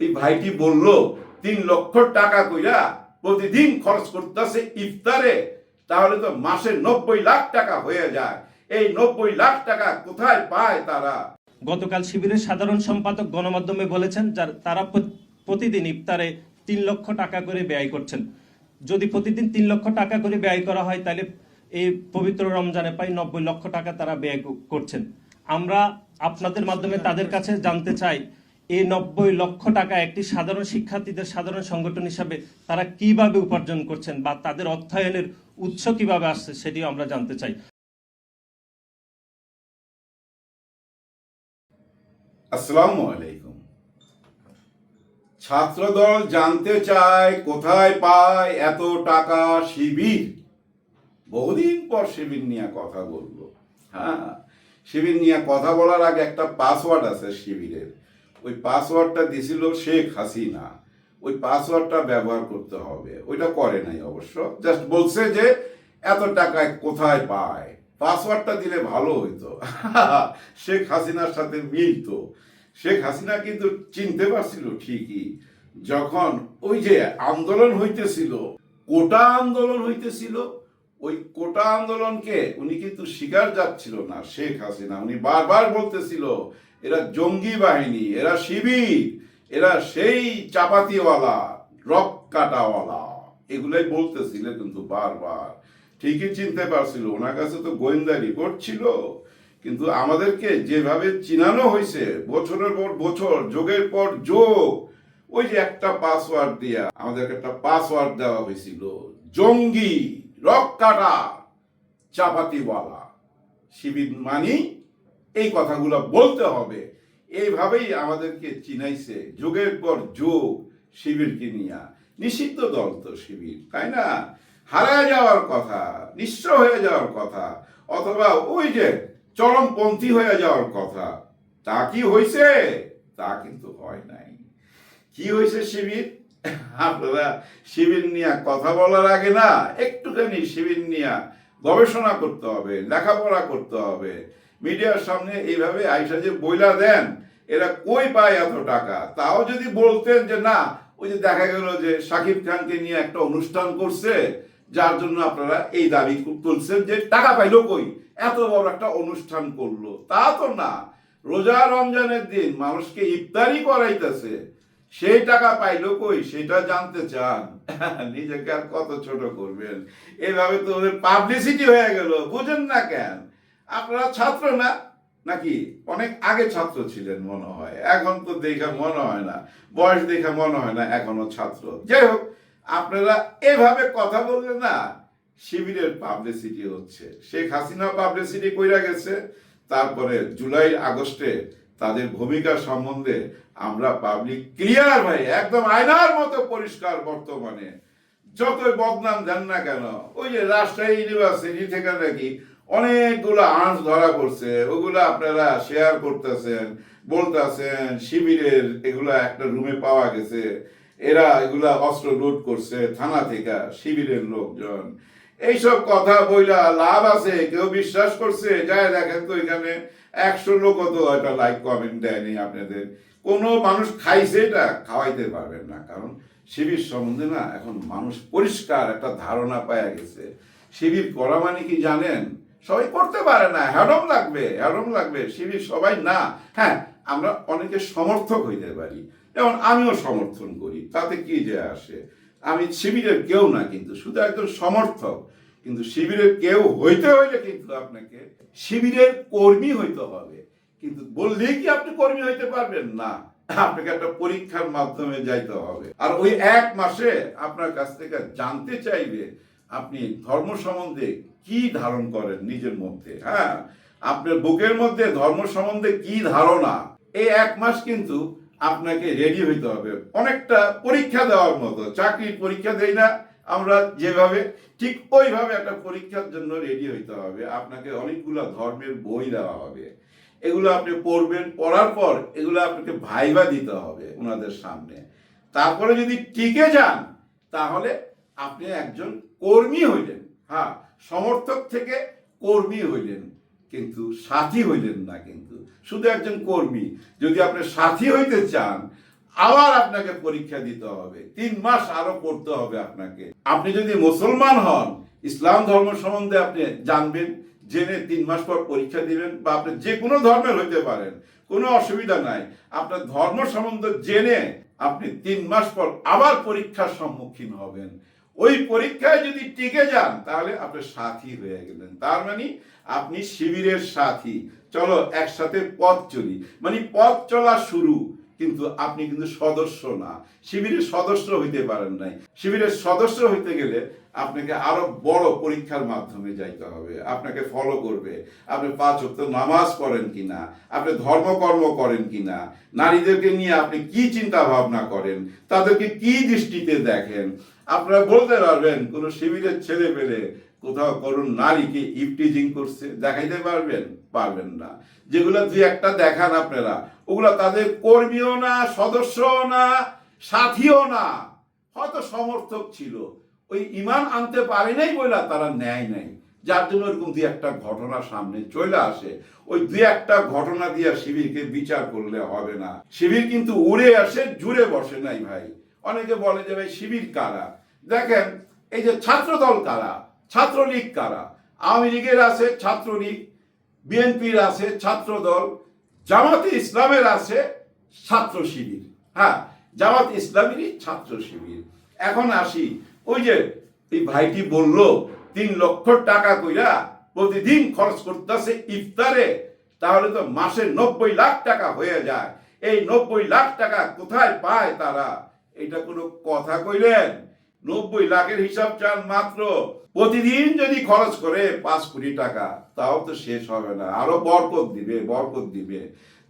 এই ভাইটি বলল, তিন লক্ষ টাকা কইরা প্রতিদিন খরচ করতেছে ইফতারে। তাহলে তো মাসে নব্বই লাখ টাকা হয়ে যায়। এই নব্বই লাখ টাকা কোথায় পায় তারা? গতকাল শিবিরের সাধারণ সম্পাদক গণমাধ্যমে বলেছেন তারা প্রতিদিন ইফতারে তিন লক্ষ টাকা করে ব্যয় করছেন। যদি প্রতিদিন তিন লক্ষ টাকা করে ব্যয় করা হয়, তাহলে এই পবিত্র রমজানে প্রায় নব্বই লক্ষ টাকা তারা ব্যয় করছেন। আমরা আপনাদের মাধ্যমে তাদের কাছে জানতে চাই এই নব্বই লক্ষ টাকা একটি সাধারণ শিক্ষার্থীদের সাধারণ সংগঠন হিসাবে তারা কীভাবে উপার্জন করছেন বা তাদের অর্থায়নের উৎস কীভাবে আসছে সেটিও আমরা জানতে চাই। ছাত্রদল জানতে চায় কোথায় পায় এত টাকা শিবির? বহুদিন পর শিবির নিয়ে কথা বলব। হ্যাঁ শিবির নিয়ে কথা বলার আগে একটা পাসওয়ার্ড আছে শিবিরের। ওই পাসওয়ার্ডটা দিছিল শেখ হাসিনা। ওই পাসওয়ার্ডটা ব্যবহার করতে হবে। ওইটা করে নাই অবশ্য। জাস্ট বলছে যে, এত টাকায় কোথায় পায়? পাসওয়ার্ডটা দিলে ভালো হইতো। শেখ হাসিনার সাথে মিলতো। শেখ হাসিনা কিন্তু চিনতে পারছিল ঠিকই। যখন ওই যে আন্দোলন হইতেছিল, কোটা আন্দোলন হইতেছিল, ওই কোটা আন্দোলনকে উনি কিন্তু স্বীকার যাচ্ছিল না শেখ হাসিনা। উনি বারবার বলতেছিল এরা জঙ্গি বাহিনী, এরা শিবির, এরা সেই চাপাতিওয়ালা, রক কাটাওয়ালা। এগুলাই বলতেছিল কিন্তু বারবার। ঠিকই চিনতে পারছিল, ওনার কাছে তো গোয়েন্দা রিপোর্ট ছিল। কিন্তু আমাদেরকে যেভাবে চিনানো হয়েছে বছরের পর বছর, যোগের পর যোগ, ওই যে একটা পাসওয়ার্ড দিয়া আমাদেরকে একটা পাসওয়ার্ড দেওয়া হয়েছিল জঙ্গি, রক কাটা, চাপাতিওয়ালা। শিবির মানি এই কথাগুলো বলতে হবে। এইভাবেই আমাদেরকে চিনাইছে। যুগের পর যুগ শিবিরকে নিয়ে। নিষিদ্ধ দল তো শিবির, তাই না? হারায় যাওয়ার কথা, নিঃস্ব হয়ে যাওয়ার কথা, অথবা ওই যে চরমপন্থী হয়ে যাওয়ার কথা, তা কি হয়েছে তা কিন্তু হয় নাই। কি হয়েছে শিবির? আপনারা শিবির নিয়ে কথা বলার আগে না, একটুখানি শিবির নিয়ে গবেষণা করতে হবে, লেখাপড়া করতে হবে। মিডিয়ার সামনে এইভাবে আইসা যে বইলা দেন, এরা কই পায় এত টাকা? তাও যদি বলতেন যে না, ওই যে দেখা গেল যে শাকিব খানকে নিয়ে একটা অনুষ্ঠান করছে, যার জন্য আপনারা এই দাবি তুলছেন যে টাকা পাইলো কই? এত বড় একটা অনুষ্ঠান করল। তা তো না। রোজা রমজানের দিন মানুষকে ইফতারি করাইতেছে, সেই টাকা পাইলো কই? সেটা জানতে চান। নিজেকে আর কত ছোট করবেন? এভাবে তো ওদের পাবলিসিটি হয়ে গেল। বুঝেন না কেন? আপনারা ছাত্র না? নাকি অনেক আগে ছাত্র ছিলেন মনে হয়। এখন তো দেখা মনে হয় না। বয়স দেখে মনে হয় না এখনও ছাত্র। যাই হোক, আপনারা এভাবে কথা বললে না শিবিরের পাবলিসিটি হচ্ছে। শেখ হাসিনা পাবলিসিটি কইরা গেছে। তারপরে জুলাই, আগস্টে তাদের ভূমিকা সম্বন্ধে আমরা পাবলিক ক্লিয়ার ভাই, একদম আয়নার মতো পরিষ্কার বর্তমানে। যতই বদনাম দেন না কেন, ওই যে রাজশাহী ইউনিভার্সিটি থেকে নাকি অনেকগুলো আঁচ ধরা পড়ছে, ওগুলো আপনারা শেয়ার করতেছেন, বলতেছেন, শিবিরের এগুলা একটা রুমে পাওয়া গেছে। এরা এগুলা অস্ত্র লুট করছে থানা থেকে, শিবিরের লোকজন। এইসব কথা বইলা লাভ আছে, কেউ বিশ্বাস করছে? যায় দেখেন তো এখানে একশো লোক তো একটা লাইক কমেন্ট দেয়নি আপনাদের। কোনো মানুষ খাইছে এটা, খাওয়াইতে পারবেন না, কারণ শিবির সম্বন্ধে না এখন মানুষ পরিষ্কার একটা ধারণা পাওয়া গেছে। শিবির করা মানে কি জানেন? সবাই করতে পারে না, হ্যাডম লাগবে হ্যাডম লাগবে, শিবির সবাই না। হ্যাঁ আমরা অনেকে সমর্থক হইতে পারি, যেমন আমিও সমর্থন করি, তাতে কি যে আসে? আমি শিবিরের কেউ না, কিন্তু শুধু একজন সমর্থক, কিন্তু শিবিরের কেউ হইতে হইলে কিন্তু আপনাকে শিবিরের কর্মী হইতে হবে। কিন্তু বললেই কি আপনি কর্মী হইতে পারবেন? না, আপনাকে একটা পরীক্ষার মাধ্যমে যাইতে হবে। আর ওই এক মাসে আপনার কাছ থেকে জানতে চাইবে, আপনি ধর্ম সম্বন্ধে কি ধারণ করেন নিজের মধ্যে হ্যাঁ? আপনার বুকের মধ্যে ধর্ম সম্বন্ধে কি ধারণা? এই এক মাস কিন্তু আপনাকে রেডি হইতে হবে। অনেকটা পরীক্ষা দেওয়ার মতো। চাকরির পরীক্ষা দেই না আমরা যেভাবে, ঠিক ওইভাবে একটা পরীক্ষার জন্য রেডি হইতে হবে। আপনাকে অনেকগুলো ধর্মের বই দেওয়া হবে। এগুলো আপনি পড়বেন, পড়ার পর এগুলো আপনাকে ভাইবা দিতে হবে ওনাদের সামনে। তারপরে যদি টিকে যান, তাহলে আপনি একজন কর্মী হইলেন। হ্যাঁ সমর্থক থেকে কর্মী হইলেন, কিন্তু সাথী হইলেন না কিন্তু। শুধু একজন কর্মী। যদি আপনি সাথী হইতে চান, আবার আপনাকে পরীক্ষা দিতে হবে। তিন মাস আরও পড়তে হবে আপনাকে। আপনি যদি মুসলমান হন, ইসলাম ধর্ম সম্বন্ধে আপনি জানবেন, জেনে তিন মাস পর পরীক্ষা দিবেন, বা আপনি যে কোনো ধর্মের হইতে পারেন, কোনো অসুবিধা নাই। আপনার ধর্ম সম্বন্ধে জেনে আপনি তিন মাস পর আবার পরীক্ষার সম্মুখীন হবেন। ওই পরীক্ষায় যদি টিকে যান, তাহলে আপনি সাথী হয়ে গেলেন। তার মানে আপনি শিবিরের সাথী। চলো একসাথে পথ চলি। মানে পথ চলা শুরু। কিন্তু আপনি কিন্তু সদস্য না। শিবিরের সদস্য হইতে পারেন নাই। শিবিরের সদস্য হইতে গেলে আপনাকে আরও বড় পরীক্ষার মাধ্যমে যাইতে হবে। আপনাকে ফলো করবে। আপনি পাঁচ ওয়াক্ত নামাজ পড়েন কিনা? আপনি ধর্মকর্ম করেন কিনা? নারীদেরকে নিয়ে আপনি কি চিন্তা ভাবনা করেন? তাদেরকে কি দৃষ্টিতে দেখেন? আপনারা বলতে পারবেন, কোন শিবিরের ছেলে পেলে কোথাও করুন নারীকে ইপটিজিং করছে। দেখাইতে পারবেন? পারবেন না। যেগুলো দুই একটা দেখান আপনারা। ওগুলা তাদের কর্মীও না, সদস্যও না, সাথীও না। হয়তো সমর্থক ছিল। ওই ইমান আনতে পারে নাই বলে তারা নেয় নাই। যার জন্য এরকম দুই একটা ঘটনা সামনে চলে আসে। ওই দুই একটা ঘটনা দিয়ে শিবিরকে বিচার করলে হবে না। শিবির কিন্তু উড়ে আসে, জুড়ে বসে নাই ভাই। অনেকে বলে যে ভাই, শিবির কারা? দেখেন, এই যে ছাত্রদল কারা? ছাত্রলীগ কারা? আওয়ামী লীগের আছে, ছাত্রলীগ। বিএনপির আছে ছাত্রদল, জামাতে ইসলামের আছে ছাত্র শিবির। হ্যাঁ জামাত ইসলামেরই ছাত্র শিবির। এখন আসি, ওই যে এই ভাইটি বলল, তিন লক্ষ টাকা কইরা প্রতিদিন খরচ করতেছে ইফতারে, তাহলে তো মাসে নব্বই লাখ টাকা হয়ে যায়। এই নব্বই লাখ টাকা কোথায় পায় তারা? এটা কোনো কথা কইলেন? নব্বই লাখের হিসাব চান মাত্র। প্রতিদিন যদি খরচ করে পাঁচ কোটি টাকা, তাও তো শেষ হবে না। আরও বরকত দিবে বরকত দিবে।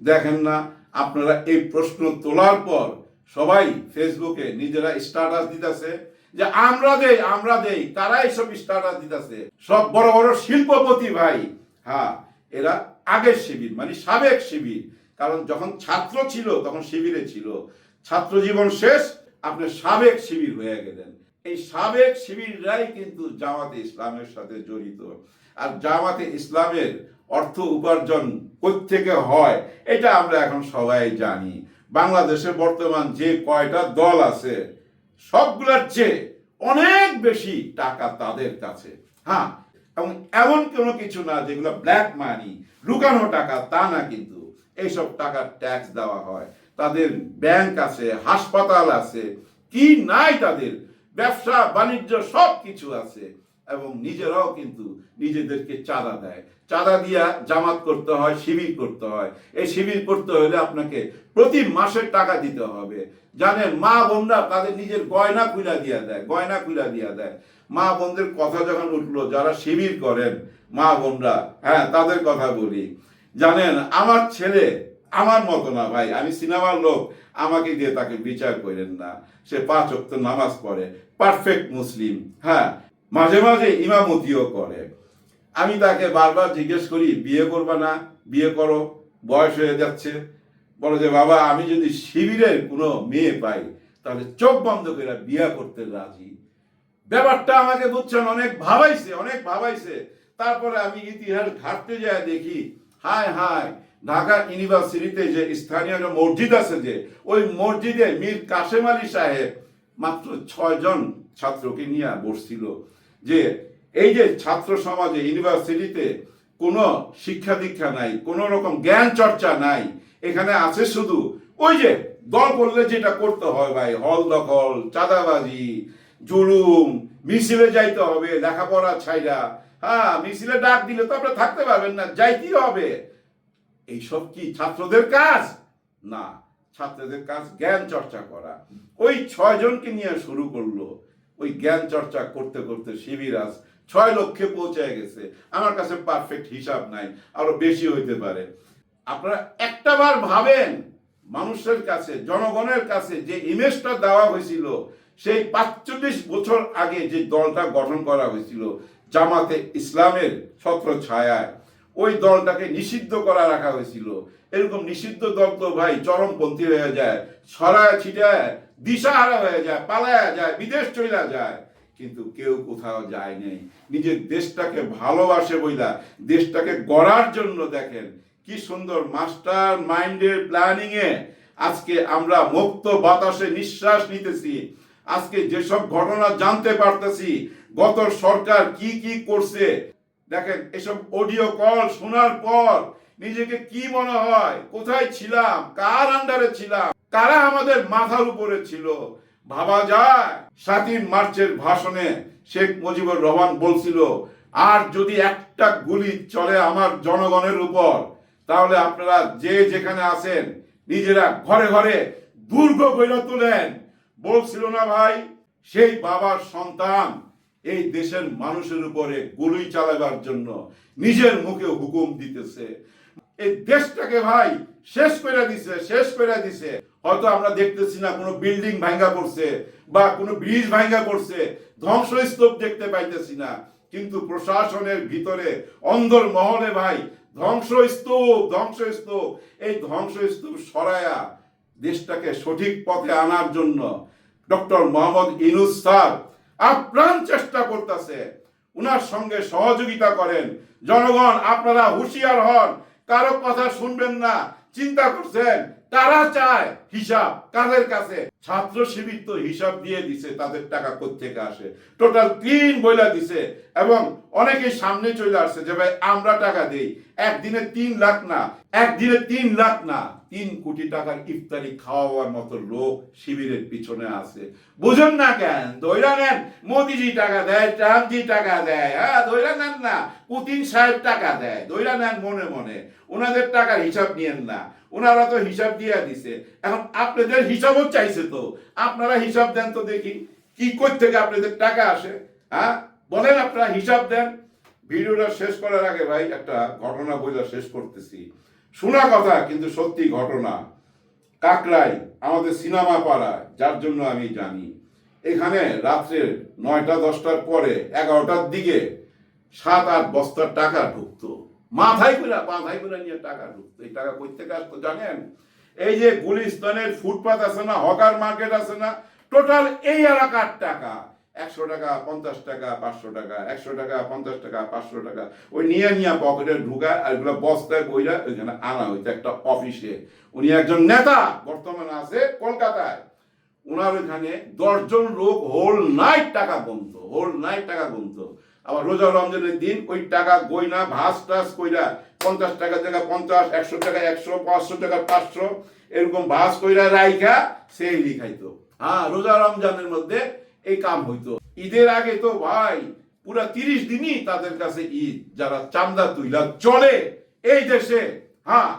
দেখেন না, আপনারা এই প্রশ্ন তোলার পর সবাই ফেসবুকে নিজেরা স্ট্যাটাস দিতেছে যে আমরা দেই আমরা দেই তারা এইসব স্ট্যাটাস দিতেছে। সব বড় বড় শিল্পপতি ভাই হ্যাঁ এরা আগের শিবির মানে সাবেক শিবির। কারণ যখন ছাত্র ছিল, তখন শিবিরে ছিল। ছাত্র জীবন শেষ আপনি সাবেক শিবির হয়ে গেলেন। এই সাবেক শিবিররাই কিন্তু জামাতে ইসলামের সাথে জড়িত। আর জামাতে ইসলামের অর্থ উপার্জন থেকে হয়, এটা আমরা এখন সবাই জানি। বাংলাদেশে বর্তমান যে কয়টা দল আছে, সবগুলোর চেয়ে অনেক বেশি টাকা তাদের কাছে। হ্যাঁ এবং এমন কোনো কিছু না যেগুলো ব্ল্যাক মানি লুকানো টাকা, তা না কিন্তু। এইসব টাকার ট্যাক্স দেওয়া হয়। তাদের ব্যাংক আছে, হাসপাতাল আছে, কি নাই তাদের, ব্যবসা, বাণিজ্য সব কিছু আছে। এবং নিজেরাও কিন্তু নিজেদেরকে চাঁদা দেয়। চাঁদা দিয়া জামাত করতে হয়, শিবির করতে হয়। এই শিবির করতে হলে আপনাকে প্রতি মাসের টাকা দিতে হবে। জানেন, মা বোনরা তাদের নিজের গয়না কুইলা দিয়া দেয়, গয়না কুইলা দিয়া দেয়। মা বোনদের কথা যখন উঠল, যারা শিবির করেন, মা বোনরা হ্যাঁ তাদের কথা বলি। জানেন, আমার ছেলে আমার মতো না, ভাই। আমি সিনেমার লোক। আমাকে দিয়ে তাকে বিচার করেন না। সে পাঁচ অক্ত নামাজ পড়ে। পারফেক্ট মুসলিম হ্যাঁ? মাঝে মাঝে ইমামতিও করে। আমি তাকে বারবার জিজ্ঞেস করি, বিয়ে করবা না? বিয়ে করো। বয়স হয়ে যাচ্ছে। বলো যে, বাবা, আমি যদি শিবিরের কোনো মেয়ে পাই, তাহলে চোখ বন্ধ করে বিয়ে করতে রাজি। ব্যাপারটা আমাকে বুঝছেন, অনেক ভাবাইছে অনেক ভাবাইছে। তারপরে আমি ইতিহাস ঘাটতে যায় দেখি, হায় হায় ঢাকা ইউনিভার্সিটিতে যে স্থানীয় যে মসজিদ আছে যে, ওই মসজিদে মীর কাশেম আলী সাহেব মাত্র ছয়জন ছাত্রকে নিয়ে বসছিল যে, এই যে ছাত্র সমাজে ইউনিভার্সিটিতে কোনো শিক্ষা দীক্ষা নাই, কোনো রকম জ্ঞান চর্চা নাই, এখানে আছে শুধু ওই যে দল করলে যেটা করতে হয় ভাই, হল দখল, চাঁদাবাজি, জুলুম, মিছিলে যাইতে হবে, লেখাপড়া ছাইরা হ্যাঁ মিছিলে ডাক দিলে তো আপনারা থাকতে পারবেন না, যাইতেই হবে। এইসব কি ছাত্রদের কাজ? না, ছাত্রদের কাজ জ্ঞান চর্চা করা। ওই ছয় জনকে নিয়ে শুরু করল। ওই জ্ঞান চর্চা করতে করতে শিবির আজ ছয় লক্ষে পৌঁছে গেছে। আমার কাছে পারফেক্ট হিসাব নাই, আরও বেশি হইতে পারে। আপনারা একটা বার ভাবেন, মানুষের কাছে, জনগণের কাছে যে ইমেজটা দেওয়া হয়েছিল, সেই পাঁচচল্লিশ বছর আগে যে দলটা গঠন করা হয়েছিল, জামাতে ইসলামের ছত্র ছায়ায় ওই দলটাকে নিষিদ্ধ করা রাখা হয়েছিল। এরকম নিষিদ্ধ দল তো ভাই চরমপন্থী হয়ে যায় ছড়ায় ছিটায়, দিশাহারা হয়ে যায়, পালায়া যায়, বিদেশ চলে যায়। কিন্তু কেউ কোথাও যায় নাই। নিজের দেশটাকে ভালোবাসে বইলা, দেশটাকে গড়ার জন্য দেখেন, কি সুন্দর মাস্টার মাইন্ডের প্ল্যানিং এ আজকে আমরা মুক্ত বাতাসে নিঃশ্বাস নিতেছি। আজকে যেসব ঘটনা জানতে পারতেছি, গত সরকার কি কি করছে দেখেন, এসব অডিও কল শোনার পর নিজেকে কি মনে হয়, কোথায় ছিলাম, কার আন্ডারে ছিলাম, কারা আমাদের মাথার উপরে ছিল? ভাবা যায়, সাতই মার্চের ভাষণে শেখ মুজিবুর রহমান বলছিল, আর যদি একটা গুলি চলে আমার জনগণের উপর, তাহলে আপনারা যে যেখানে আছেন, নিজেরা ঘরে ঘরে দুর্গ গড়ে তোলেন। বলছিল না ভাই, সেই বাবার সন্তান এই দেশের মানুষের উপরে গুলি চালাবার জন্য নিজের মুখে হুকুম দিতেছে। এই দেশটাকে ভাই শেষ করে দিছে, শেষ করে দিছে। হয়তো আমরা দেখতেছি না কোনো বিল্ডিং ভাঙ্গা পড়ছে বা কোনো ব্রিজ ভাঙ্গা পড়ছে, ধ্বংসস্তূপ দেখতে পাইতেছি না। কিন্তু প্রশাসনের ভিতরে অন্দর মহলে ভাই ধ্বংসস্তূপ ধ্বংসস্তূপ। এই ধ্বংসস্তূপ সরায়া দেশটাকে সঠিক পথে আনার জন্য ডক্টর মোহাম্মদ ইনুস স্যার আপ্রাণ চেষ্টা করতেছে। উনার সঙ্গে সহযোগিতা করেন। জনগণ, আপনারা হুঁশিয়ার হন। কারও কথা শুনবেন না, চিন্তা করছেন। তারা চায় হিসাব কাদের কাছে। ছাত্র শিবির তো হিসাব দিয়ে দিছে, তাদের টাকা কোথেকে আসে? টোটাল তিন বইলা দিছে এবং অনেকে সামনে চলে আসছে যে, ভাই, আমরা টাকা দেই। একদিনে তিন লাখ না, একদিনে তিন লাখ না। তিন কোটি টাকার ইফতারি খাওয়াবার মতো লোক শিবিরের পিছনে আছে। বুঝুন না কেন? ধৈরা নেন, মোদিজি টাকা দেয়, ট্রাম্পজি টাকা দেয় হ্যাঁ ধৈরা নেন না, পুতিন সাহেব টাকা দেয় ধৈরা নেন মনে মনে। ওনাদের টাকার হিসাব নিয়েন না। ওনারা তো হিসাব দিয়ে দিছে। এখন আপনাদের হিসাবও চাইছে তো। আপনারা হিসাব দেন তো দেখি কি কই থেকে আপনাদের টাকা আসে হ্যাঁ? বলেন আপনারা হিসাব দেন। ভিডিওটা শেষ করার আগে ভাই একটা ঘটনা বইলা শেষ করতেছি। শোনা কথা, কিন্তু সত্যি ঘটনা। কাকরাই আমাদের সিনেমা পাড়ায়, যার জন্য আমি জানি। এখানে রাত্রে নয়টা, দশটার পরে এগারোটার দিকে সাত, আট বস্তার টাকা ঢুকতো। মাথায় করে মাথায় করে নিয়ে টাকা ঢুকতো এই টাকা থেকে আসতো জানেন? এই যে গুলিস্তানের ফুটপাথ আছে না, হকার মার্কেট আছে না, টোটাল এই এলাকার টাকা, একশো টাকা, পঞ্চাশ টাকা, পাঁচশো টাকা, একশো টাকা, পঞ্চাশ টাকা, পাঁচশো টাকা, ওই নিয়ে নিয়ে পকেটে ঢুকায় আর এগুলো বস্তায় বইরা ওইখানে আনা হইতো একটা অফিসে। উনি একজন নেতা, বর্তমানে আছে কলকাতায়। ওনার ওইখানে দশজন লোক হোল নাইট টাকা গুনতো, হোল নাইট টাকা গুনতো। আবার রোজা রমজানের দিন ওই টাকা গইনা ভাস টাস কইরা পঞ্চাশ টাকা জায়গা পঞ্চাশ, একশো টাকা একশো, পাঁচশো টাকা পাঁচশো, এরকম ভাস কইরা রাইখা সেই লিখাইতো হ্যাঁ রোজা রমজানের মধ্যে এই কাম হইতো। ঈদের আগে তো ভাই, পুরা তিরিশ দিনই তাদের কাছে ঈদ, যারা চান্দা তুইলা চলে এই দেশে। হ্যাঁ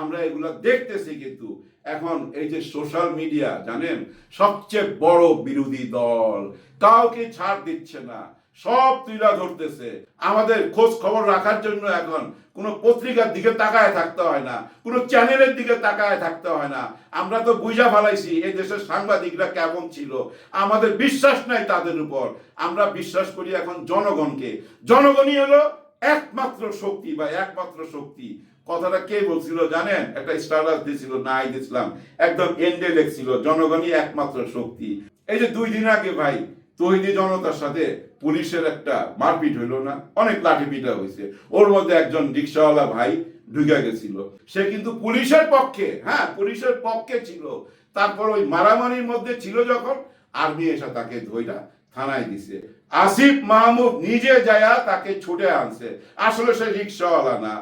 আমরা এগুলা দেখতেছি কিন্তু। এখন এই যে সোশ্যাল মিডিয়া, জানেন? সবচেয়ে বড় বিরোধী দল। কাউকে ছাড় দিচ্ছে না। সব তুইলা ধরতেছে। আমাদের খোঁজ খবর রাখার জন্য এখন কোনো পত্রিকার দিকে তাকায় থাকতে হয় না, কোনো চ্যানেলের দিকে তাকায় থাকতে হয় না। আমরা তো বুঝা ফেলাইছি এই দেশের সাংবাদিকরা কেমন ছিল। আমাদের বিশ্বাস নাই তাদের উপর। আমরা বিশ্বাস করি এখন জনগণকে। জনগণই হলো একমাত্র শক্তি বা একমাত্র শক্তি। কথাটা কে বলছিল জানেন? একটা স্টারাস দিয়েছিল নাই দিয়েছিলাম একদম এন্ডে লেখছিল, জনগণই একমাত্র শক্তি। এই যে দুই দিন আগে ভাই তৈরি জনতার সাথে পুলিশের একটা মারপিট হইল না, অনেক লাঠি পিটা হয়েছে ওর মধ্যে একজন রিক্সাওয়ালা ভাই ঢুকে গেছিল। সে কিন্তু পুলিশের পক্ষে হ্যাঁ পুলিশের পক্ষে ছিল। তারপর ওই মারামারির মধ্যে ছিল যখন, আর্মি এসে তাকে ধইরা থানায় দিছে। আসিফ মাহমুদ নিজে যায়া তাকে ছুটে আনছে। আসলে সে রিক্সাওয়ালা না।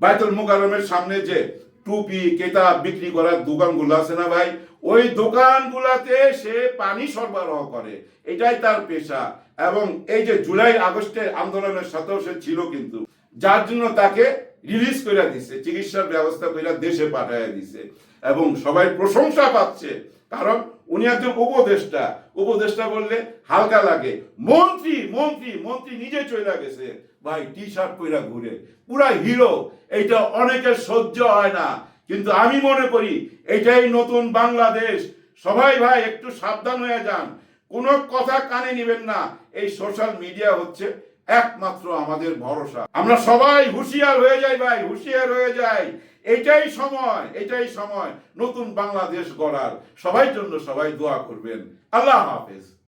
বাইতুল মুকাররমের সামনে যে টুপি, কেতাব বিক্রি করার দোকানগুলো আছে না ভাই? ওই দোকানগুলাতে সে পানি সরবরাহ করে। এটাই তার পেশা। এবং এই যে জুলাই আগস্টের আন্দোলনের সাথেও সে ছিল কিন্তু। যার জন্য তাকে রিলিজ করে দিছে, চিকিৎসার ব্যবস্থা করে দেশে পাঠিয়ে দিছে। এবং সবাই প্রশংসা পাচ্ছে। কারণ উনি একজন উপদেষ্টা। উপদেষ্টা বললে হালকা লাগে। মন্ত্রী মন্ত্রী মন্ত্রী নিজে চলে গেছে। ভাই টি শার্ট পইরা ঘুরে। পুরা হিরো। এইটা অনেকের সহ্য হয় না। কিন্তু আমি মনে করি, এটাই নতুন বাংলাদেশ। সবাই ভাই, একটু সাবধান হয়ে যান। কোনো কথা কানে নেবেন না। এই সোশ্যাল মিডিয়া হচ্ছে একমাত্র আমাদের ভরসা। আমরা সবাই হুঁশিয়ার হয়ে যাই ভাই, হুঁশিয়ার হয়ে যাই। এটাই সময় এটাই সময়। নতুন বাংলাদেশ গড়ার সবাই জন্য সবাই দোয়া করবেন। আল্লাহ হাফেজ।